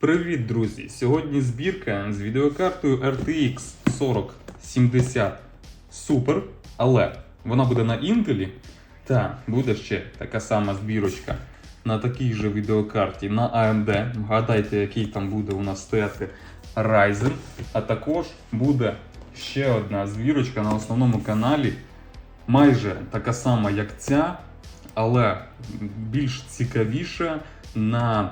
Привіт, друзі! Сьогодні збірка з відеокартою RTX 4070 Super, але вона буде на Intel, та буде ще така сама збірочка на такій же відеокарті на AMD. Вгадайте, який там буде у нас стояти Ryzen. А також буде ще одна збірочка на основному каналі, майже така сама, як ця, але більш цікавіша на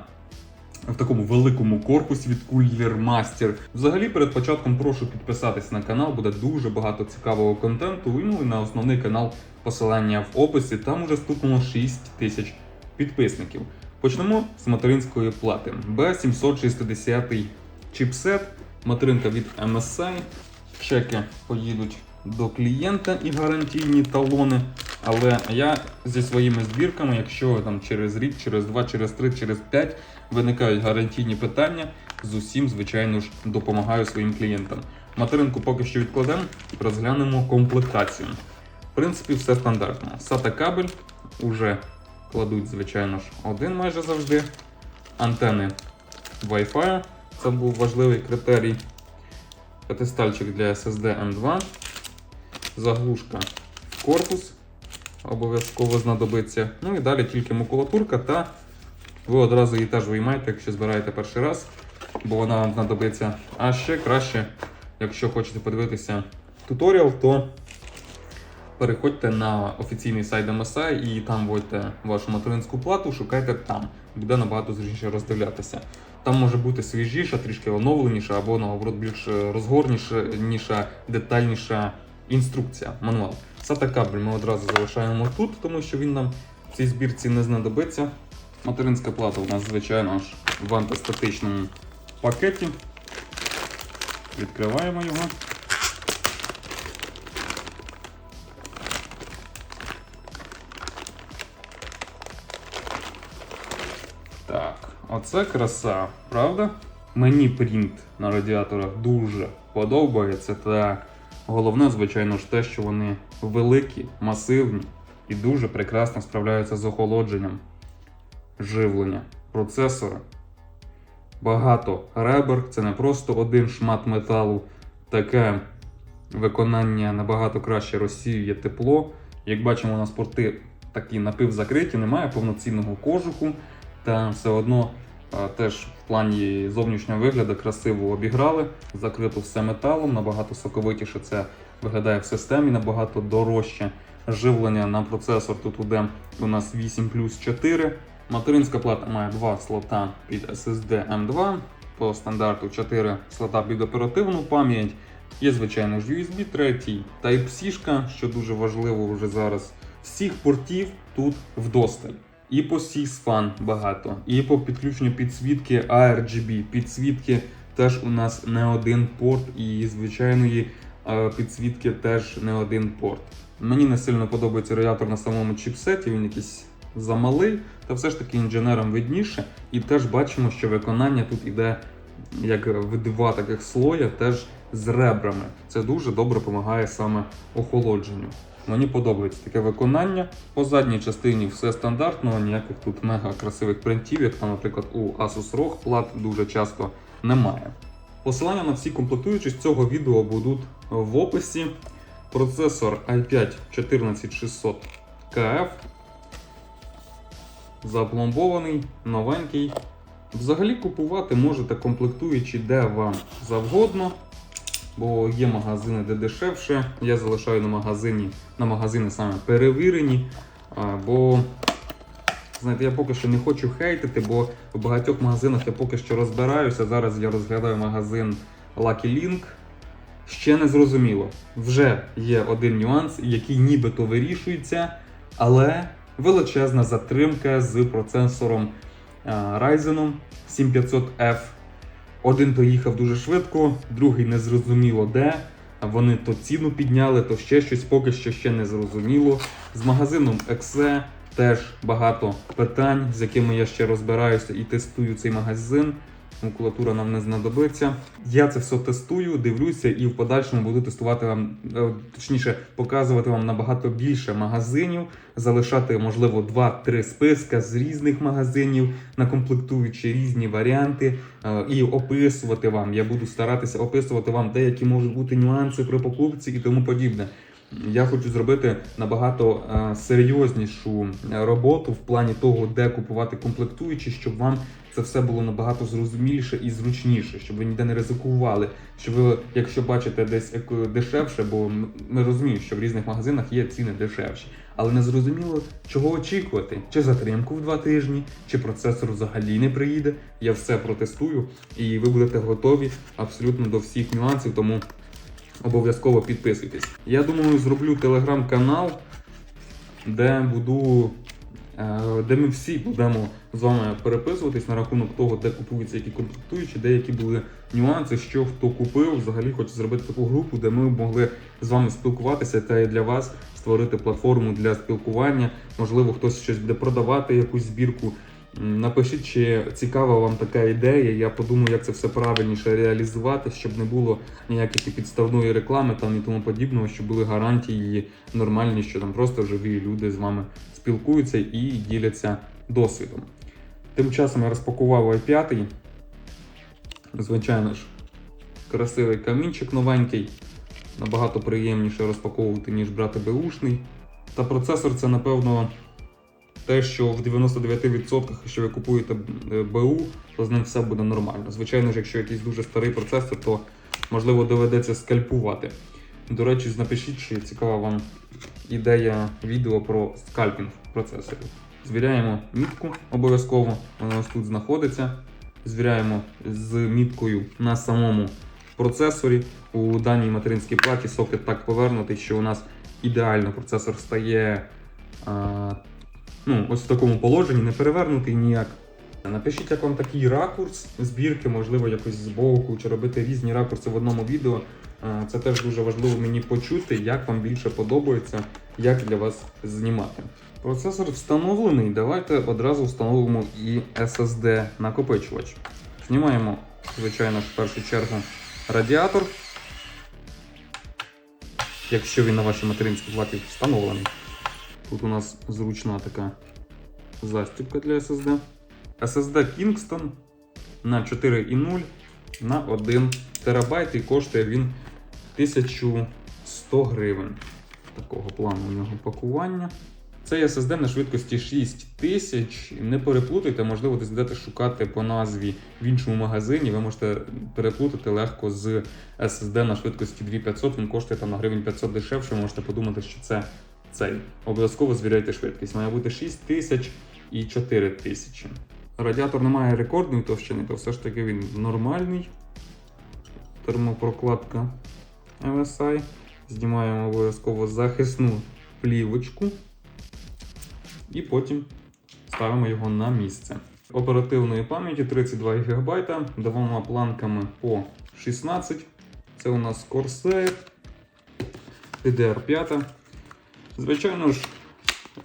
в такому великому корпусі від Cooler Master. Взагалі, перед початком прошу підписатись на канал, буде дуже багато цікавого контенту. Ну і на основний канал посилання в описі. Там уже стукнуло 6 тисяч підписників. Почнемо з материнської плати. B760 чіпсет, материнка від MSI. Чеки поїдуть до клієнта і гарантійні талони. Але я зі своїми збірками, якщо там через рік, через два, через три, через п'ять виникають гарантійні питання, з усім, звичайно ж, допомагаю своїм клієнтам. Материнку поки що відкладемо, розглянемо комплектацію. В принципі, все стандартно. SATA кабель уже кладуть, звичайно ж, один майже завжди. Антени Wi-Fi, це був важливий критерій. П'ятистальчик для SSD M2. Заглушка в корпус обов'язково знадобиться. Ну і далі тільки макулатурка, та ви одразу її теж виймаєте, якщо збираєте перший раз, бо вона вам знадобиться. А ще краще, якщо хочете подивитися туторіал, то переходьте на офіційний сайт MSI і там вводьте вашу материнську плату, шукайте там. Буде набагато зручніше роздивлятися. Там може бути свіжіша, трішки оновленіша, або наоборот більш розгорніша, детальніша інструкція, мануал. SATA кабель ми одразу залишаємо тут, тому що він нам в цій збірці не знадобиться. Материнська плата у нас, звичайно ж, в антистатичному пакеті. Відкриваємо його. Так, оце краса, правда? Мені принт на радіаторах дуже подобається. Та головне, звичайно ж, те, що вони великі, масивні і дуже прекрасно справляються з охолодженням живлення процесора. Багато ребер, це не просто один шмат металу. Таке виконання набагато краще розсіює тепло. Як бачимо, у нас порти такі напівзакриті, немає повноцінного кожуху, та все одно а, теж в плані зовнішнього вигляду красиво обіграли. Закрито все металом, набагато соковитіше це виглядає в системі, набагато дорожче. Живлення на процесор тут іде у нас 8 плюс 4. Материнська плата має два слота під SSD M2, по стандарту 4 слота під оперативну пам'ять. Є, звичайно ж, USB 3, Type-C, що дуже важливо вже зараз. Всіх портів тут вдосталь. І по SysFan багато, і по підключенню підсвітки ARGB. Підсвітки теж у нас не один порт, і звичайної е, підсвітки теж не один порт. Мені не сильно подобається радіатор на самому чіпсеті, він якийсь замалий, та все ж таки інженерам видніше. І теж бачимо, що виконання тут іде як в два таких слоя, теж з ребрами. Це дуже добре допомагає саме охолодженню. Мені подобається таке виконання. По задній частині все стандартно, ніяких тут мега красивих принтів, як там, наприклад, у Asus ROG плат дуже часто немає. Посилання на всі комплектуючі з цього відео будуть в описі. Процесор i5 14600 KF. Запломбований, новенький. Взагалі купувати можете комплектуючи де вам завгодно, бо є магазини, де дешевше. Я залишаю на магазині, на магазини саме перевірені. Бо знаєте, я поки що не хочу хейтити, бо в багатьох магазинах я поки що розбираюся. Зараз я розглядаю магазин Lucky Link. Ще не зрозуміло. Вже є один нюанс, який нібито вирішується, але величезна затримка з процесором Ryzen 7500F. Один поїхав дуже швидко, другий не зрозуміло де. Вони то ціну підняли, то ще щось поки що ще не зрозуміло. З магазином Ексе теж багато питань, з якими я ще розбираюся і тестую цей магазин. Макулатура нам не знадобиться. Я це все тестую, дивлюся і в подальшому буду тестувати вам, е, точніше, показувати вам набагато більше магазинів, залишати, можливо, 2-3 списка з різних магазинів на комплектуючі різні варіанти е, і описувати вам. Я буду старатися описувати вам деякі можуть бути нюанси при покупці і тому подібне. Я хочу зробити набагато е, серйознішу роботу в плані того, де купувати комплектуючі, щоб вам це все було набагато зрозуміліше і зручніше, щоб ви ніде не ризикували. Щоб ви, якщо бачите десь дешевше, бо ми розуміємо, що в різних магазинах є ціни дешевші, але не зрозуміло, чого очікувати, чи затримку в два тижні, чи процесор взагалі не приїде. Я все протестую, і ви будете готові абсолютно до всіх нюансів. Тому обов'язково підписуйтесь. Я думаю, зроблю телеграм-канал, де буду. Е, Де ми всі будемо з вами переписуватись на рахунок того, де купуються які комплектуючі, деякі були нюанси, що хто купив. Взагалі хочу зробити таку групу, де ми могли з вами спілкуватися та і для вас створити платформу для спілкування. Можливо, хтось щось буде продавати, якусь збірку. Напишіть, чи цікава вам така ідея. Я подумаю, як це все правильніше реалізувати, щоб не було ніяких і підставної реклами там і тому подібного, щоб були гарантії нормальні, що там просто живі люди з вами спілкуються і діляться досвідом. Тим часом я розпакував i5. Звичайно ж, красивий камінчик новенький. Набагато приємніше розпаковувати, ніж брати беушний. Та процесор це, напевно, те, що в 99%, якщо ви купуєте е, БУ, то з ним все буде нормально. Звичайно ж, якщо якийсь дуже старий процесор, то можливо доведеться скальпувати. До речі, напишіть, чи цікава вам ідея відео про скальпінг процесорів. Звіряємо мітку обов'язково, вона ось тут знаходиться. Звіряємо з міткою на самому процесорі. У даній материнській платі сокет так повернутий, що у нас ідеально процесор стає а, ну, ось в такому положенні, не перевернутий ніяк. Напишіть, як вам такий ракурс збірки, можливо, якось збоку, чи робити різні ракурси в одному відео. Е, Це теж дуже важливо мені почути, як вам більше подобається, як для вас знімати. Процесор встановлений. Давайте одразу встановимо і SSD накопичувач. Знімаємо, звичайно в першу чергу радіатор. Якщо він на вашій материнській платі встановлений. Тут у нас зручна така застібка для SSD. SSD Kingston на 4,0 на 1 терабайт і коштує він 1100 гривень. Такого плану у нього пакування. Цей SSD на швидкості 6000. Не переплутайте, можливо, десь будете шукати по назві в іншому магазині. Ви можете переплутати легко з SSD на швидкості 2500. Він коштує там на гривень 500 дешевше. Ви можете подумати, що це цей. Обов'язково звіряйте швидкість. Має бути 6000 і 4000. Радіатор не має рекордної товщини, то все ж таки він нормальний. Термопрокладка MSI. Знімаємо обов'язково захисну плівочку. І потім ставимо його на місце. Оперативної пам'яті 32 ГБ, двома планками по 16. Це у нас Corsair DDR5. Звичайно ж,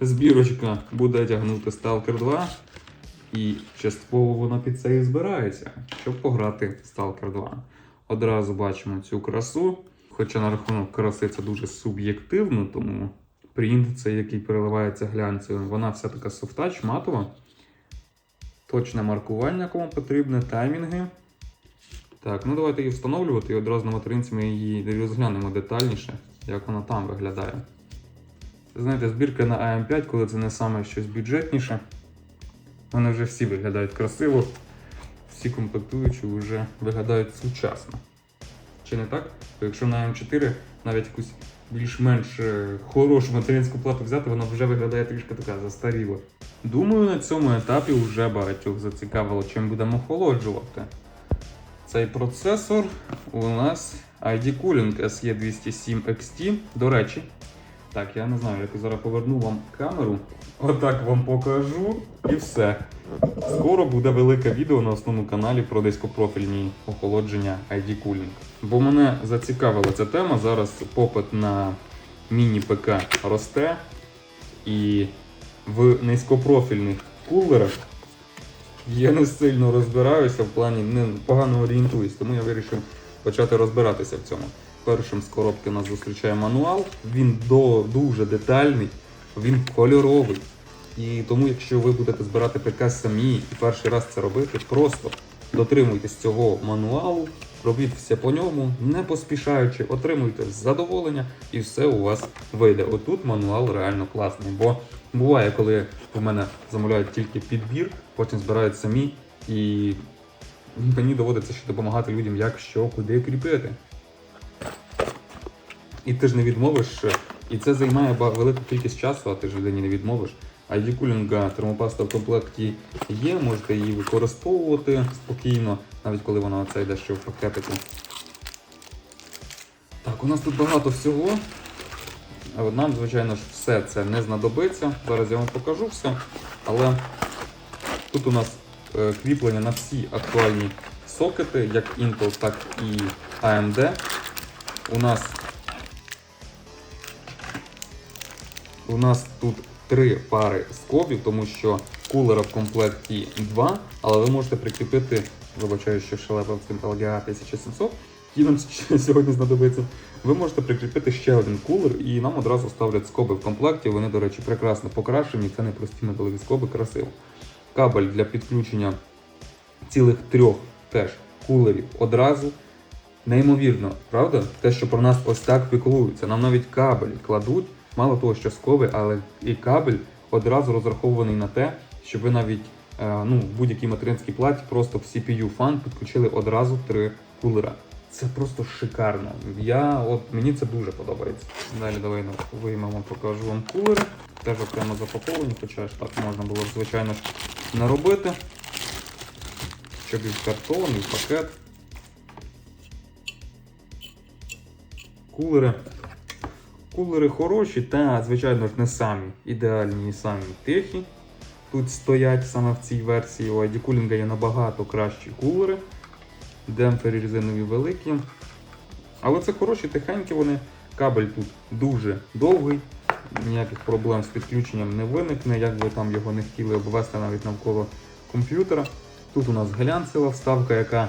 збірочка буде тягнути Stalker 2. І частково вона під це і збирається, щоб пограти в Stalker 2. Одразу бачимо цю красу. Хоча на рахунок краси це дуже суб'єктивно, тому принт цей, який переливається глянцевим, вона вся така софтач, матова. Точне маркування, кому потрібне, таймінги. Так, ну давайте її встановлювати і одразу на материнці ми її розглянемо детальніше, як вона там виглядає. Знаєте, збірка на AM5, коли це не саме щось бюджетніше. Вони вже всі виглядають красиво, всі комплектуючі вже виглядають сучасно. Чи не так? То якщо на М4 навіть якусь більш-менш е, хорошу материнську плату взяти, вона вже виглядає трішки така застаріла. Думаю, на цьому етапі вже багатьох зацікавило, чим будемо охолоджувати. Цей процесор у нас ID Cooling SE207 XT. До речі, так, я не знаю, як зараз поверну вам камеру. Отак вам покажу і все. Скоро буде велике відео на основному каналі про дископрофільні охолодження ID Cooling. Бо мене зацікавила ця тема. Зараз попит на міні-ПК росте. І в низькопрофільних кулерах Я не сильно розбираюся в плані не погано орієнтуюсь, тому я вирішив почати розбиратися в цьому. Першим з коробки нас зустрічає мануал. Він до, дуже детальний, він кольоровий. І тому, якщо ви будете збирати ПК самі і перший раз це робити, просто дотримуйтесь цього мануалу, робіть все по ньому, не поспішаючи, отримуйте задоволення і все у вас вийде. Отут мануал реально класний, бо буває, коли в мене замовляють тільки підбір, потім збирають самі, і мені доводиться ще допомагати людям, як що, куди кріпити. І ти ж не відмовиш, і це займає велику кількість часу, а ти ж людині не відмовиш. А Кулінга термопаста в комплекті є, можете її використовувати спокійно, навіть коли вона оце йде ще в пакетику. Так, у нас тут багато всього. Нам, звичайно ж, все це не знадобиться. Зараз я вам покажу все. Але тут у нас е, кріплення на всі актуальні сокети, як Intel, так і AMD. У нас У нас тут три пари скобів, тому що кулера в комплекті два, але ви можете прикріпити, вибачаю, що шелепа цим LGA 1700, який нам сьогодні знадобиться. Ви можете прикріпити ще один кулер, і нам одразу ставлять скоби в комплекті. Вони, до речі, прекрасно покрашені. Це не прості металеві скоби, красиво. Кабель для підключення цілих трьох теж кулерів одразу. Неймовірно, правда? Те, що про нас ось так піклуються. Нам навіть кабель кладуть, мало того, що скоби, але і кабель одразу розрахований на те, щоб ви навіть е, ну, в будь-якій материнській платі просто в CPU фан підключили одразу три кулера. Це просто шикарно. Я от мені це дуже подобається. Далі давай ну, виймемо, покажу вам кулери. Теж окремо запаковані, хоча ж так можна було б, звичайно ж, не робити. Щоб і в картон, і в пакет. Кулери. Кулери хороші, та, звичайно ж, не самі ідеальні і самі тихі. Тут стоять саме в цій версії. У ID Cooling є набагато кращі кулери. Демпфери резинові великі. Але це хороші, тихенькі вони. Кабель тут дуже довгий. Ніяких проблем з підключенням не виникне, як ви там його не хотіли обвести навіть навколо комп'ютера. Тут у нас глянцева вставка, яка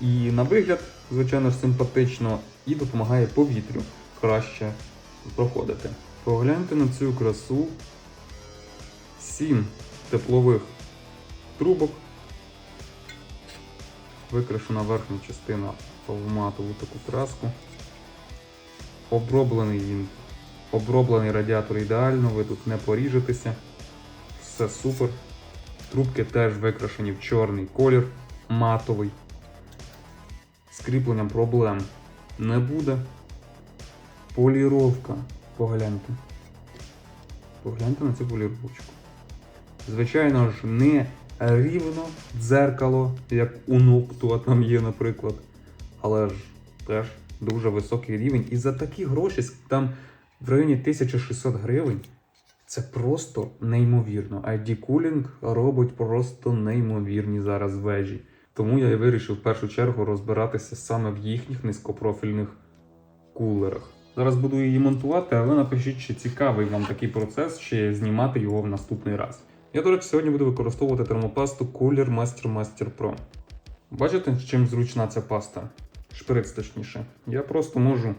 і на вигляд, звичайно ж, симпатично, і допомагає повітрю краще проходити. Погляньте на цю красу. Сім теплових трубок. Викрашена верхня частина в матову таку краску. Оброблений він. Оброблений радіатор ідеально, ви тут не поріжетеся. Все супер. Трубки теж викрашені в чорний колір, матовий. З кріпленням проблем не буде. Поліровка. Погляньте. Погляньте на цю поліровочку. Звичайно ж, не рівно дзеркало, як у Нокту, там є, наприклад. Але ж теж дуже високий рівень. І за такі гроші, там в районі 1600 гривень, це просто неймовірно. ID Cooling робить просто неймовірні зараз вежі. Тому я і вирішив в першу чергу розбиратися саме в їхніх низькопрофільних кулерах. Зараз буду її монтувати, а ви напишіть, чи цікавий вам такий процес, чи знімати його в наступний раз. Я, до речі, сьогодні буду використовувати термопасту Cooler Master Master Pro. Бачите, чим зручна ця паста? Шприц точніше. Я просто можу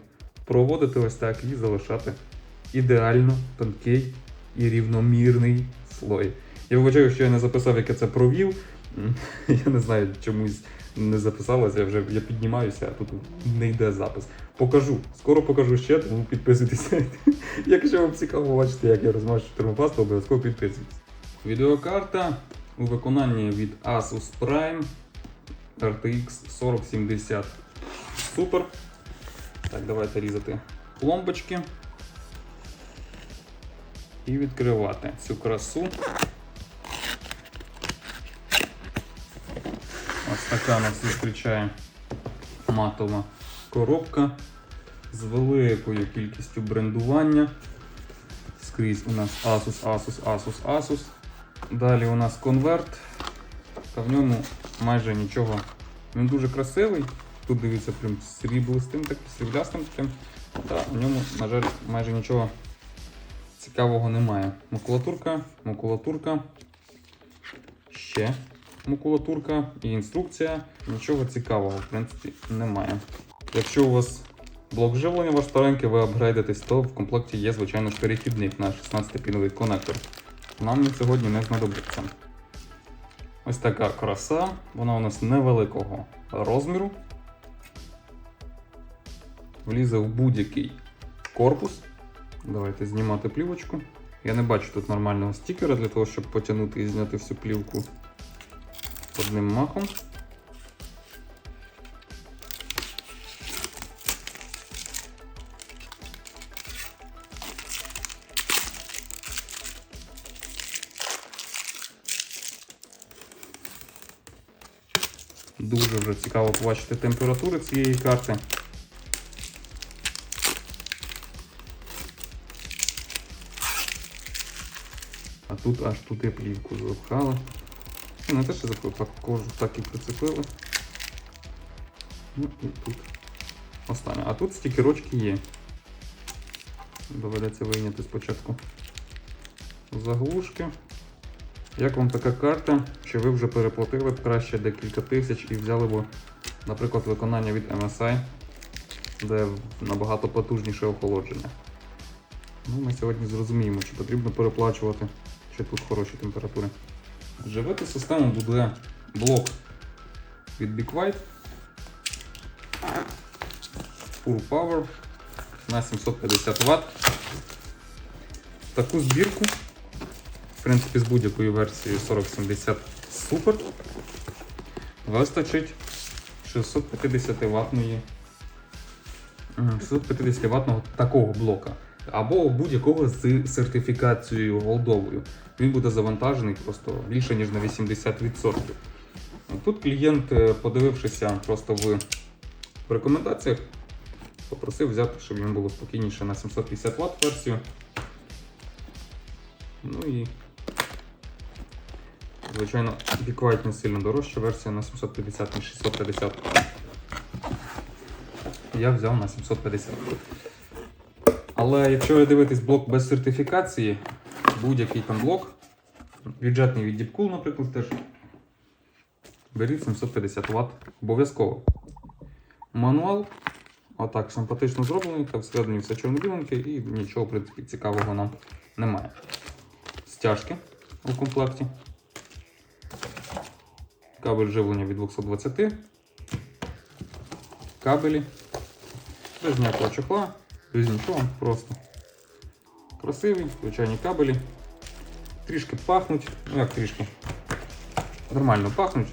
проводити ось так і залишати ідеально тонкий і рівномірний слой. Я вибачаю, що я не записав, як я це провів. Я не знаю, чомусь не записалося, я вже я піднімаюся, а тут не йде запис. Покажу. Скоро покажу ще, тому підписуйтесь. Якщо вам цікаво бачити, як я розмащу термопасту, обов'язково підписуйтесь. Відеокарта у виконанні від Asus Prime RTX 4070. Супер. Так, давайте різати пломбочки. І відкривати цю красу. Така нас зустрічає матова коробка з великою кількістю брендування. Скрізь у нас Asus, Asus, Asus, Asus. Далі у нас конверт, та в ньому майже нічого. Він дуже красивий. Тут дивіться прям сріблистим, таким, сріблястим таким. Та в ньому, на жаль, майже нічого цікавого немає. Макулатурка, макулатурка. Ще макулатурка і інструкція. Нічого цікавого, в принципі, немає. Якщо у вас блок живлення ваш старенький, ви апгрейдитесь, то в комплекті є, звичайно ж, перехідник на 16-піновий конектор. Нам він сьогодні не знадобиться. Ось така краса, вона у нас невеликого розміру. Влізе в будь-який корпус. Давайте знімати плівочку. Я не бачу тут нормального стікера для того, щоб потягнути і зняти всю плівку одним махом. Дуже вже цікаво побачити температури цієї карти. А тут аж туди плівку запхали. Не те, що так кожу так і прицепили. Ну і тут останнє. А тут стікерочки є. Доведеться вийняти спочатку заглушки. Як вам така карта, що ви вже переплатили б краще декілька тисяч і взяли б, наприклад, виконання від MSI, де набагато потужніше охолодження. Ну, ми сьогодні зрозуміємо, чи потрібно переплачувати, чи тут хороші температури. Живити систему буде блок від Big White. Full Power на 750 Вт. Таку збірку, в принципі, з будь-якою версією 4070 Super вистачить 650 ватної 650 ватного такого блока. Або будь-якого з сертифікацією голдовою. Він буде завантажений просто більше, ніж на 80%. Тут клієнт, е, подивившися просто в рекомендаціях, попросив взяти, щоб йому було спокійніше на 750 Вт версію. Ну і, звичайно, Big не сильно дорожча версія на 750 ніж 650. Я взяв на 750. Але якщо ви дивитесь блок без сертифікації, будь-який там блок, бюджетний від Deepcool, наприклад, теж, беріть 750 Вт обов'язково. Мануал, отак симпатично зроблений, та всередині все чорно-біленьке і нічого, в принципі, цікавого нам немає. Стяжки у комплекті. Кабель живлення від 220. Кабелі. Без ніякого чохла, нічого, просто красиві, звичайні кабелі. Трішки пахнуть, ну як трішки. Нормально пахнуть.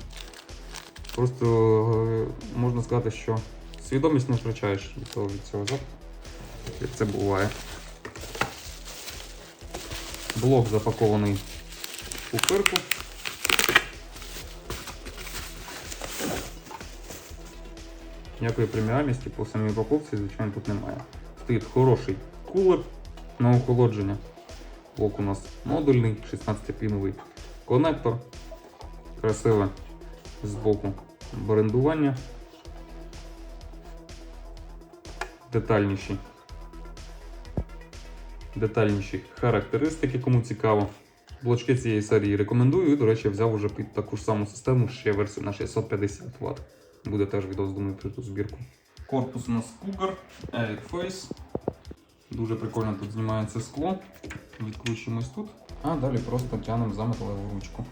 Просто е, можна сказати, що свідомість не втрачаєш від цього, від цього запаху, як це буває. Блок запакований у пупирку. Ніякої преміальності по самій упаковці, звичайно, тут немає. Стоїть хороший кулер на охолодження. Блок у нас модульний, 16-піновий конектор. Красиве з боку брендування. Детальніші. Детальніші характеристики, кому цікаво. Блочки цієї серії рекомендую. І, до речі, взяв уже під таку ж саму систему ще версію на 650 Вт. Буде теж відео думаю, про ту збірку. Корпус у нас Cougar, Air Face. Дуже прикольно тут знімається скло. Відкручуємось тут. А далі просто тянемо за металеву ручку.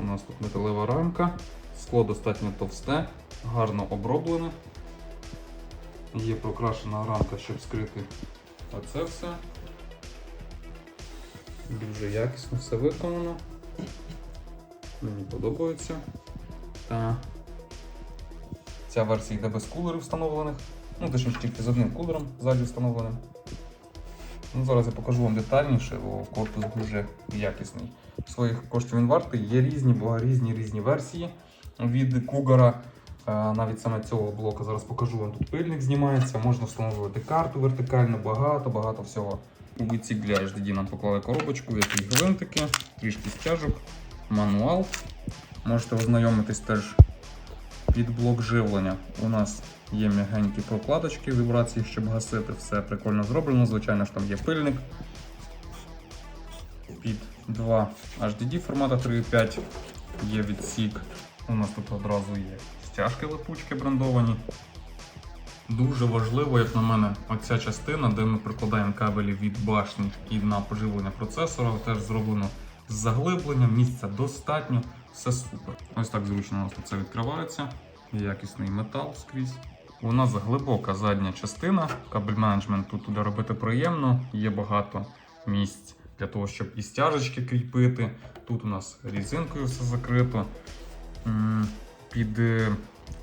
У нас тут металева рамка, скло достатньо товсте, гарно оброблене. Є прокрашена рамка, щоб скрити оце все. Дуже якісно все виконано. Мені подобається. Та ця версія йде без кулерів встановлених. Ну, точніше тільки з одним кулером ззаді встановленим. Ну, зараз я покажу вам детальніше, бо корпус дуже якісний. Своїх коштів він вартий. Є різні, бо різні різні версії від Cougar. Е, Навіть саме цього блока зараз покажу вам. Тут пильник знімається, можна встановлювати карту вертикально, багато-багато всього. У відсік для HDD нам поклали коробочку, в гвинтики, трішки стяжок, мануал. Можете ознайомитись теж під блок живлення. У нас є м'ягенькі прокладочки вібрації, щоб гасити. Все прикольно зроблено. Звичайно ж там є пильник. Під 2 HDD формата 3.5. є відсік. У нас тут одразу є стяжки липучки брендовані. Дуже важливо, як на мене, оця частина, де ми прикладаємо кабелі від башні і на поживлення процесора, теж зроблено з заглибленням, місця достатньо, все супер. Ось так зручно у нас це відкривається. Якісний метал скрізь. У нас глибока задня частина. Кабель менеджмент тут туди робити приємно, є багато місць для того, щоб і стяжечки кріпити. Тут у нас різинкою все закрито. Під е,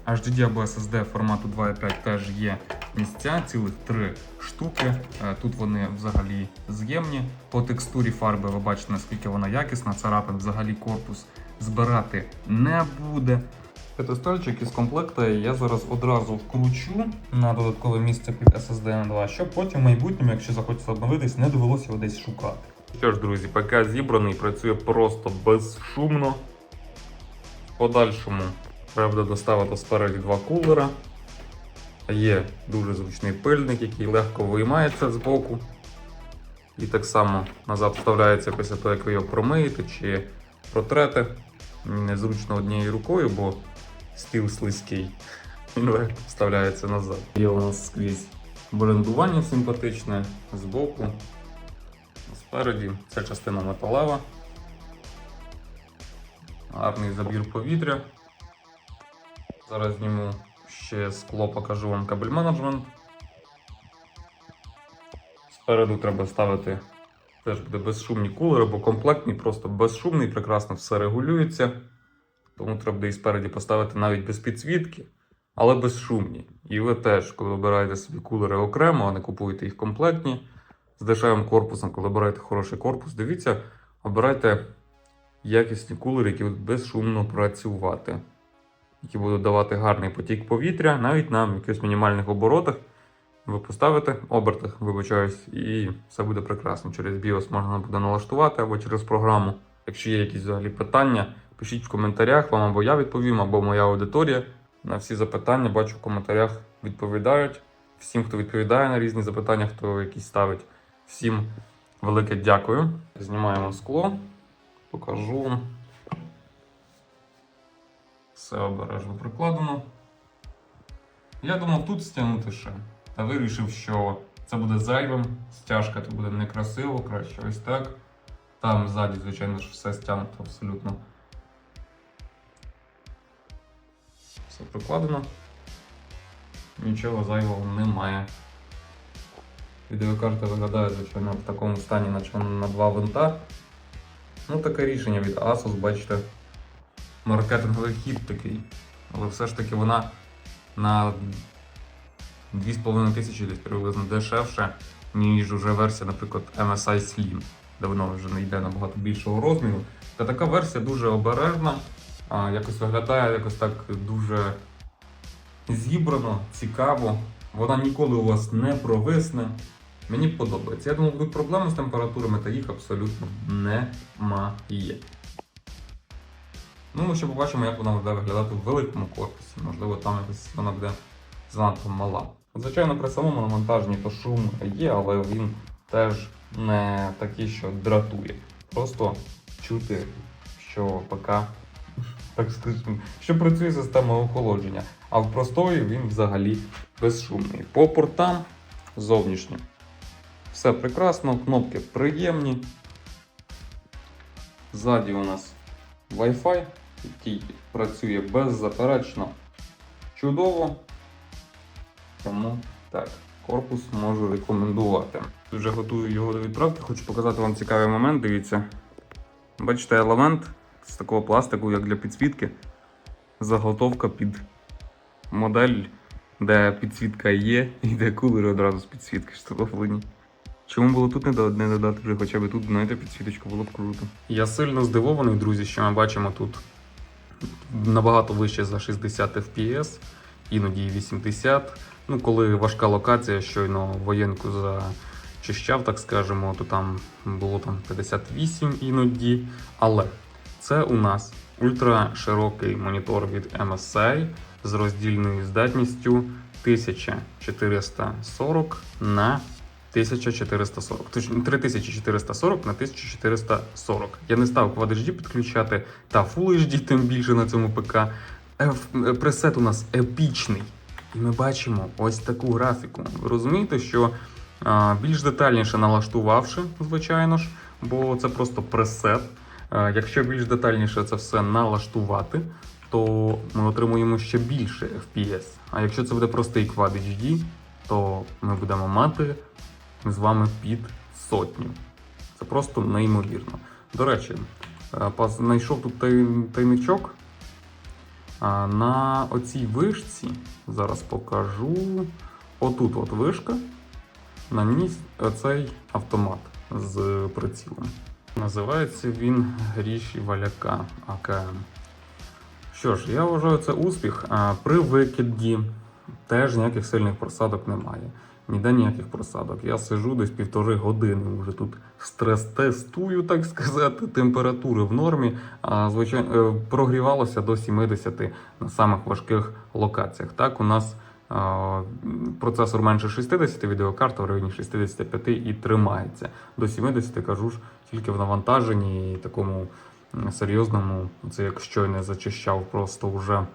HDD або SSD формату 2.5 теж є місця, цілих три штуки. Е, Тут вони взагалі з'ємні. По текстурі фарби ви бачите, наскільки вона якісна. Царапин взагалі корпус збирати не буде. П'ятистольчик із комплекта я зараз одразу вкручу на додаткове місце під SSD на 2, щоб потім в майбутньому, якщо захочеться обновитись, не довелося його десь шукати. Що ж, друзі, ПК зібраний, працює просто безшумно. В подальшому треба доставити спереді два кулера. Є дуже зручний пильник, який легко виймається з боку. І так само назад вставляється після того, як ви його промиєте чи протрете. Незручно однією рукою, бо стіл слизький. Він вставляється назад. Є у нас скрізь брендування симпатичне з боку. Спереді ця частина металева. Гарний забір повітря. Зараз зніму ще скло, покажу вам кабель менеджмент. Спереду треба ставити теж буде безшумні кулери, бо комплектний, просто безшумний, прекрасно все регулюється. Тому треба буде і спереді поставити навіть без підсвітки, але безшумні. І ви теж, коли обираєте собі кулери окремо, а не купуєте їх комплектні з дешевим корпусом, коли обираєте хороший корпус, дивіться, обирайте якісні кулери, які будуть безшумно працювати, які будуть давати гарний потік повітря, навіть на якихось мінімальних оборотах. Ви поставите обертах, вибачаюсь, і все буде прекрасно. Через BIOS можна буде налаштувати або через програму. Якщо є якісь взагалі питання, пишіть в коментарях, вам або я відповім, або моя аудиторія. На всі запитання бачу в коментарях відповідають. Всім, хто відповідає на різні запитання, хто якісь ставить. Всім велике дякую. Знімаємо скло, покажу. Все обережно прикладено. Я думав тут стягнути ще. Та вирішив, що це буде зайвим, стяжка то буде некрасиво, краще ось так. Там ззаді, звичайно ж, все стягнуто абсолютно. Все прикладено. Нічого зайвого немає. Відеокарта виглядає, звичайно, в такому стані, наче вона на два винта. Ну, таке рішення від Asus, бачите, маркетинговий хід такий. Але все ж таки вона на 2,5 тисячі десь приблизно дешевше, ніж уже версія, наприклад, MSI Slim, де воно вже не йде набагато більшого розміру. Та така версія дуже обережна, а, якось виглядає якось так дуже зібрано, цікаво. Вона ніколи у вас не провисне. Мені подобається. Я думаю, будуть проблеми з температурами, та їх абсолютно немає. Ну, ми ще побачимо, як вона буде виглядати в великому корпусі. Можливо, там якось вона буде занадто мала. Звичайно, при самому навантаженні то шум є, але він теж не такий, що дратує. Просто чути, що ПК, так скажімо, що працює система охолодження, а в простої він взагалі безшумний. По портам зовнішнім. Все прекрасно, кнопки приємні. Ззаді у нас Wi-Fi, який працює беззаперечно чудово. Тому так, корпус можу рекомендувати. Вже готую його до відправки, хочу показати вам цікавий момент. Дивіться. Бачите, елемент з такого пластику, як для підсвітки. Заготовка під модель, де підсвітка є, і де кулери одразу з підсвітки встановлені. Чому було тут не додати вже хоча б тут, знаєте, підсвіточка було б круто. Я сильно здивований, друзі, що ми бачимо тут набагато вище за 60 FPS, іноді 80. Ну, коли важка локація, щойно воєнку зачищав, так скажемо, то там було там 58 іноді. Але це у нас ультраширокий монітор від MSI з роздільною здатністю 1440 на 1440. Точніше, 3440 на 1440. Я не став Quad HD підключати та Full HD, тим більше на цьому ПК. Еф- е, Пресет у нас епічний. І ми бачимо ось таку графіку. Ви розумієте, що більш детальніше налаштувавши, звичайно ж, бо це просто пресет. А, якщо більш детальніше це все налаштувати, то ми отримуємо ще більше FPS. А якщо це буде простий Quad HD, то ми будемо мати з вами під сотню. Це просто неймовірно. До речі, е, знайшов тут тайничок. На оцій вишці, зараз покажу. Отут от вишка, на ній цей автомат з прицілом. Називається він Гріші Валяка АКМ. Що ж, я вважаю це успіх. А при викиді теж ніяких сильних просадок немає. Ніде ніяких просадок. Я сижу десь півтори години вже тут стрес-тестую, так сказати, температури в нормі. А звичайно, е, прогрівалося до 70 на самих важких локаціях. Так, у нас а, процесор менше 60, відеокарта в районі 65 і тримається. До 70 кажу ж тільки в навантаженні і такому серйозному. Це як щойно зачищав просто вже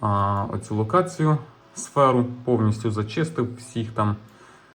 а, оцю локацію, сферу, повністю зачистив всіх там